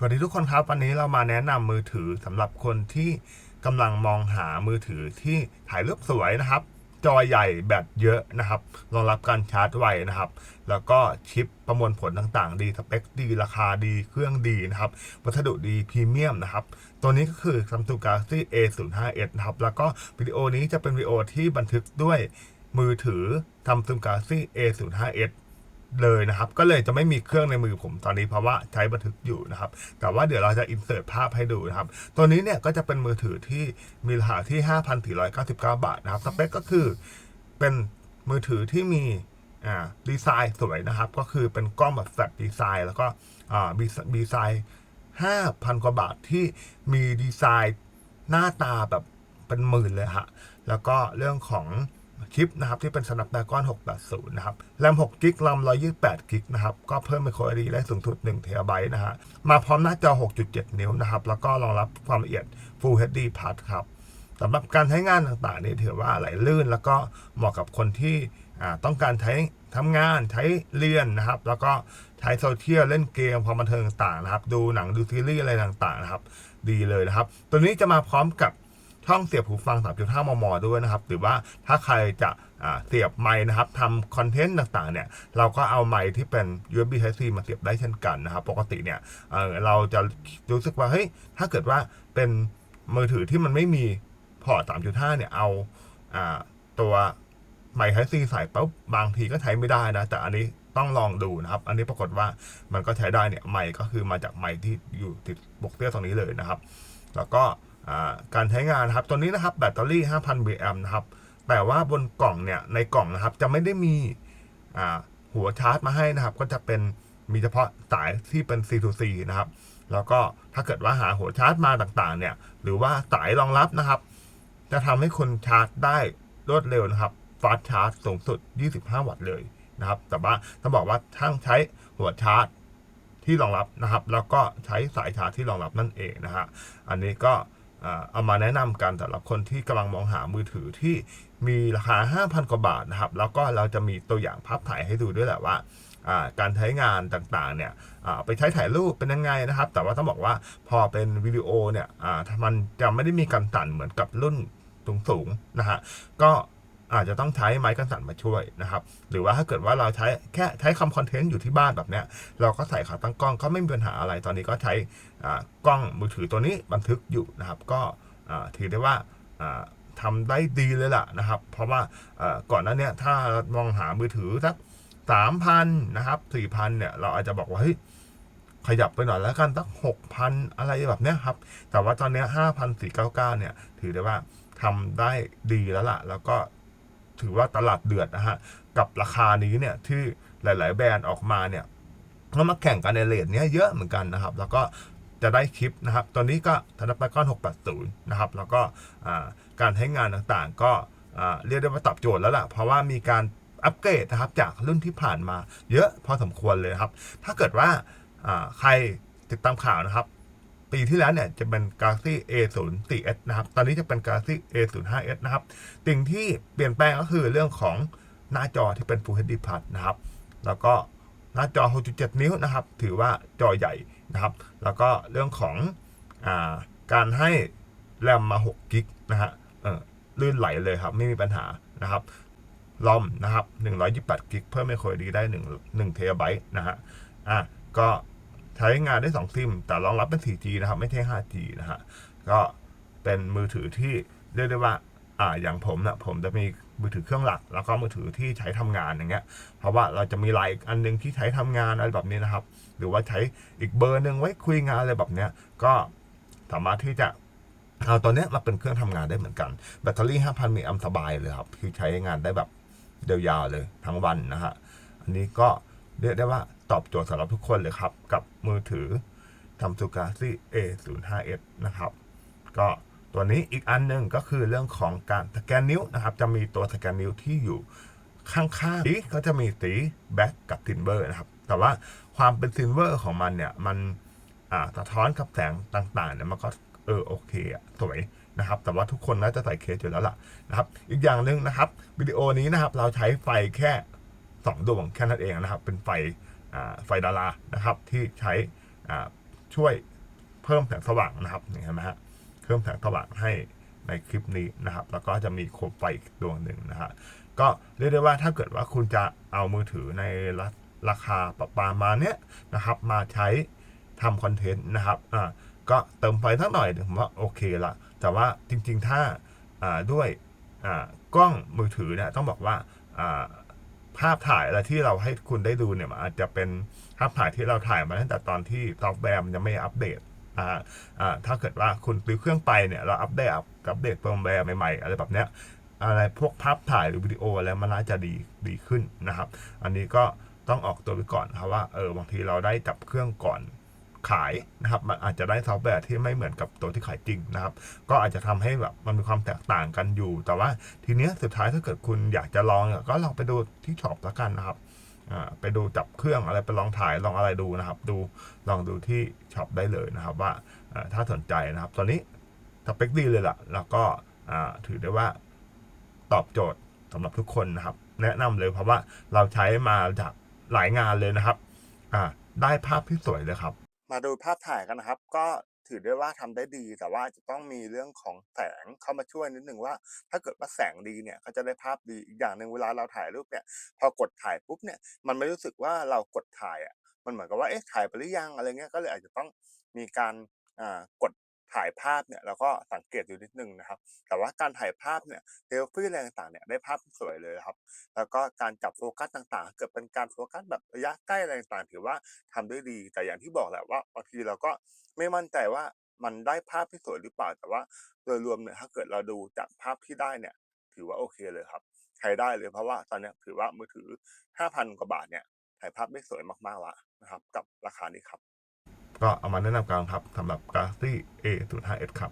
สวัสดีทุกคนครับ วันนี้เรามาแนะนำมือถือสำหรับคนที่กำลังมองหามือถือที่ถ่ายรูปสวยนะครับ จอใหญ่แบตเยอะนะครับรองรับการชาร์จไวนะครับ แล้วก็ชิปประมวลผลต่างๆ ดีสเปคดีราคาดีเครื่องดีนะครับ วัสดุดีพรีเมียมนะครับ ตัวนี้ก็คือ Samsung Galaxy A05s นะครับ แล้วก็วิดีโอนี้จะเป็นวิดีโอที่บันทึกด้วยมือถือ Samsung Galaxy A05s เลยนะครับ ก็เลยจะไม่มีเครื่องในมือผมตอนนี้เพราะว่าใช้บันทึกอยู่นะครับ แต่ว่าเดี๋ยวเราจะอินเสิร์ตภาพให้ดูนะครับ ตัวนี้เนี่ยก็จะเป็นมือถือที่มีราคาที่ 5,499 บาทนะครับ สเปคก็คือเป็นมือถือที่มีอ่าดีไซน์สวยนะครับ ก็คือเป็นกล้องแบบแฟลชดีไซน์ แล้วก็อ่าดีไซน์ 5,000 กว่าบาทที่มีดีไซน์หน้าตาแบบเป็นหมื่นเลยฮะ แล้วก็เรื่องของ ชิปนะครับที่เป็น Snapdragon 680 นะครับแรม6กิกรอม128กิกนะครับก็เพิ่ม Micro SD ได้สูงสุด1เทราไบต์นะฮะมาพร้อมหน้าจอ 6.7 นิ้วนะครับแล้วก็รองรับความละเอียด Full HD Plus ครับสำหรับการใช้งานต่างๆนี่ถือว่าไหลลื่น แล้วก็เหมาะกับคนที่ต้องการใช้ทำงานใช้เรียนนะครับ แล้วก็ใช้โซเชียลเล่นเกมความบันเทิงต่างๆนะครับ ดูหนังดูซีรีส์อะไรต่างๆนะครับ ดีเลยนะครับ ตัวนี้จะมาพร้อมกับ ช่องเสียบหูฟัง 3.5 มม ด้วยนะครับ หรือว่าถ้าใครจะเสียบไมค์นะครับทำคอนเทนต์ต่างๆเนี่ยเราก็เอาไมค์ที่เป็น USB Type C มาเสียบได้เช่นกันนะครับ ปกติเนี่ยเเราจะรู้สึกว่าเฮ้ยถ้าเกิดว่าเป็นมือถือที่มันไม่มีพอร์ต 3.5 เนี่ยเอาอาตัวไมค์ไทซีใส่ปุ๊บบางทีก็ใช้ไม่ได้นะ แต่อันนี้ต้องลองดูนะครับ อันนี้ปรากฏว่ามันก็ใช้ได้เนี่ยไมค์ก็คือมาจากไมค์ที่อยู่ติดบกเตี้ยตรงนี้เลยนะครับ แล้วก็ การใช้งานนะครับ ตัวนี้นะครับแบตเตอรี่ 5,000 mAh นะครับ แต่ว่าบนกล่องเนี่ย ในกล่องนะครับ จะไม่ได้มีหัวชาร์จมาให้นะครับ ก็จะเป็นมีเฉพาะสายที่เป็น C2C นะครับ แล้วก็ถ้าเกิดว่าหาหัวชาร์จมาต่างๆ เนี่ย หรือว่าสายรองรับนะครับ จะทำให้คนชาร์จได้รวดเร็วนะครับฟาสชาร์จสูงสุด 25 วัตต์เลยนะครับ แต่ว่าต้องบอกว่าทั้งใช้หัวชาร์จที่รองรับนะครับ แล้วก็ใช้สายชาร์จที่รองรับนั่นเองนะฮะ อันนี้ก็ เอามาแนะนำกันสำหรับคนที่กำลังมองหามือถือที่มีราคา 5,000 กว่าบาทนะครับ แล้วก็เราจะมีตัวอย่างภาพถ่ายให้ดูด้วยแหละว่าการใช้งานต่างๆเนี่ยไปใช้ถ่ายรูปเป็นยังไงนะครับ แต่ว่าต้องบอกว่าพอเป็นวิดีโอเนี่ยมันจะไม่ได้มีการตัดเหมือนกับรุ่นสูงๆนะฮะก็ อาจจะต้องใช้ไม้กันสั่นมาช่วยนะครับ หรือว่าถ้าเกิดว่าเราใช้แค่ใช้คำคอนเทนต์อยู่ที่บ้านแบบเนี้ย เราก็ใส่ขาตั้งกล้องก็ไม่มีปัญหาอะไร ตอนนี้ก็ใช้กล้องมือถือตัวนี้บันทึกอยู่นะครับ ก็ถือได้ว่าอ่าทำได้ดีเลยล่ะนะครับ เพราะว่าก่อนหน้านี้ถ้ามองหามือถือสักสามพันนะครับสี่พันเนี่ย เราอาจจะบอกว่าเฮ้ยขยับไปหน่อยแล้วกันสักหกพันอะไรแบบเนี้ยครับ แต่ว่าตอนนี้ห้าพันสี่เก้าเก้าเนี่ย ถือได้ว่าทำได้ดีแล้วล่ะ แล้วก็ ถือว่าตลาดเดือดนะฮะกับราคานี้เนี่ยที่หลาย ๆ แบรนด์ออกมาเนี่ยก็มาแข่งกันในเลทเนี้ยเยอะเหมือนกันนะครับ แล้วก็จะได้คลิปนะครับ ตอนนี้ก็ธนบัตรก้อน680 นะครับ แล้วก็การใช้งานต่างๆ ก็เรียกได้ว่าตอบโจทย์แล้วล่ะ เพราะว่ามีการอัปเกรดนะครับจากรุ่นที่ผ่านมาเยอะพอสมควรเลยครับ ถ้าเกิดว่าใครติดตามข่าวนะครับ ปีที่แล้วเนี่ยจะเป็น Galaxy A04s นะครับ ตอนนี้จะเป็น Galaxy A05s นะครับ สิ่งที่เปลี่ยนแปลงก็คือเรื่องของหน้าจอที่เป็น Full HD Plus นะครับ แล้วก็หน้าจอ 6.7 นิ้วนะครับ ถือว่าจอใหญ่นะครับ แล้วก็เรื่องของอาการให้แรมมา 6 กิกนะฮะเออลื่นไหลเลยครับ ไม่มีปัญหานะครับลอมนะครับ 128 กิก เพิ่มไมโครดีได้1 1เทราไบต์นะฮะ อะ ก็ ใช้งานได้ 2 ซิม แต่รองรับเป็น 4G นะครับ ไม่ใช่ 5G นะฮะ ก็เป็นมือถือที่เรียกได้ว่า อ่า อย่างผมนะผมจะมีมือถือเครื่องหลัก แล้วก็มือถือที่ใช้ทำงานอย่างเงี้ย เพราะว่าเราจะมีไลน์อีกอันหนึงที่ใช้ทำงานอะไรแบบนี้นะครับ หรือว่าใช้อีกเบอร์หนึ่งไว้คุยงานอะไรแบบเนี้ย ก็สามารถที่จะเอาตัวนี้มาเป็นเครื่องทำงานได้เหมือนกัน แบตเตอรี่ 5,000มิลลิแอมสบายเลยครับ คือใช้งานได้แบบเดียวยาวเลยทั้งวันนะฮะ อันนี้ก็ เรียกได้ว่าตอบโจทย์สำหรับทุกคนเลยครับ กับมือถือ Samsung Galaxy A05s นะครับ ก็ตัวนี้อีกอันหนึ่งก็คือเรื่องของการสแกนนิ้วนะครับ จะมีตัวสแกนนิ้วที่อยู่ข้างๆสีก็จะมีสีแบ็กกับซินเวอร์นะครับ แต่ว่าความเป็นซินเวอร์ของมันเนี่ย มันสะท้อนกับแสงต่างๆเนี่ยมันก็เออโอเคอะสวยนะครับ แต่ว่าทุกคนน่าจะใส่เคสอยู่แล้วล่ะนะครับ อีกอย่างหนึ่งนะครับวิดีโอนี้นะครับเราใช้ไฟแค่ สองดวงแค่นั้นเองนะครับ เป็นไฟไฟดารานะครับ ที่ใช้ช่วยเพิ่มแสงสว่างนะครับเห็นไหมฮะเพิ่มแสงสว่างให้ในคลิปนี้นะครับ แล้วก็จะมีโคมไฟอีกดวงหนึ่งนะฮะก็เรียกได้ว่าถ้าเกิดว่าคุณจะเอามือถือในราราคาประมาณเนี้ยนะครับ มาใช้ทำคอนเทนต์นะครับอ่าก็เติมไฟสักหน่อยผมว่าโอเคละแต่ว่าจริงๆถ้าด้วยกล้องมือถือเนี่ยต้องบอกว่า ภาพถ่ายอะไรที่เราให้คุณได้ดูเนี่ยมันอาจจะเป็นภาพถ่ายที่เราถ่ายมาตั้งแต่ตอนที่ซอฟต์แวร์มันยังไม่อัปเดตอ่าอ่าถ้าเกิดว่าคุณซื้อเครื่องไปเนี่ยเราอัปเดตอัปเดตเฟิร์มแวร์ใหม่ๆอะไรแบบเนี้ยอะไรพวกภาพถ่ายหรือวิดีโออะไรมันน่าจะดีดีขึ้นนะครับ อันนี้ก็ต้องออกตัวไปก่อนครับว่าเออบางทีเราได้จับเครื่องก่อน ขายนะครับมันอาจจะได้ซอฟต์แวร์ที่ไม่เหมือนกับตัวที่ขายจริงนะครับ ก็อาจจะทำให้แบบมันมีความแตกต่างกันอยู่ แต่ว่าทีเนี้ยสุดท้ายถ้าเกิดคุณอยากจะลองก็ลองไปดูที่ช็อปแล้วกันนะครับไปดูจับเครื่องอะไรไปลองถ่ายลองอะไรดูนะครับ ดูลองดูที่ช็อปได้เลยนะครับ ว่าถ้าสนใจนะครับ ตอนนี้สเปคดีเลยล่ะ แล้วก็ถือได้ว่าตอบโจทย์สำหรับทุกคนนะครับ แนะนำเลยเพราะว่าเราใช้มาจากหลายงานเลยนะครับได้ภาพที่สวยเลยครับ มาดูภาพถ่ายกันนะครับ ก็ถือได้ว่าทำได้ดี แต่ว่าจะต้องมีเรื่องของแสงเข้ามาช่วยนิดหนึ่งว่า ถ้าเกิดว่าแสงดีเนี่ยก็จะได้ภาพดีอีกอย่างหนึ่งเวลาเราถ่ายรูปเนี่ย พอกดถ่ายปุ๊บเนี่ยมันไม่รู้สึกว่าเรากดถ่ายอะมันเหมือนกับว่าเอ๊ะถ่ายไปหรือยังอะไรเงี้ยก็เลยอาจจะต้องมีการอ่ากด ถ่ายภาพเนี่ยแล้วก็สังเกตอยู่นิดนึงนะครับ แต่ว่าการถ่ายภาพเนี่ยเซลฟี่อะไรต่างๆเนี่ยได้ภาพที่สวยเลยครับ แล้วก็การจับโฟกัสต่างๆ เกิดเป็นการโฟกัสแบบระยะใกล้อะไรต่างๆถือว่าทำได้ดี แต่อย่างที่บอกแหละว่าบางทีเราก็ไม่มั่นใจว่ามันได้ภาพที่สวยหรือเปล่า แต่ว่าโดยรวมเนี่ยถ้าเกิดเราดูจากภาพที่ได้เนี่ย ถือว่าโอเคเลยครับใช้ได้เลยเพราะว่าตอนนี้ถือว่ามือถือ 5,000 กว่าบาทเนี่ยถ่ายภาพได้สวยมากๆล้วนะครับ กับราคานี้ครับ ก็เอามาแนะนำกันครับสำหรับ Galaxy A 0 5 s ครับ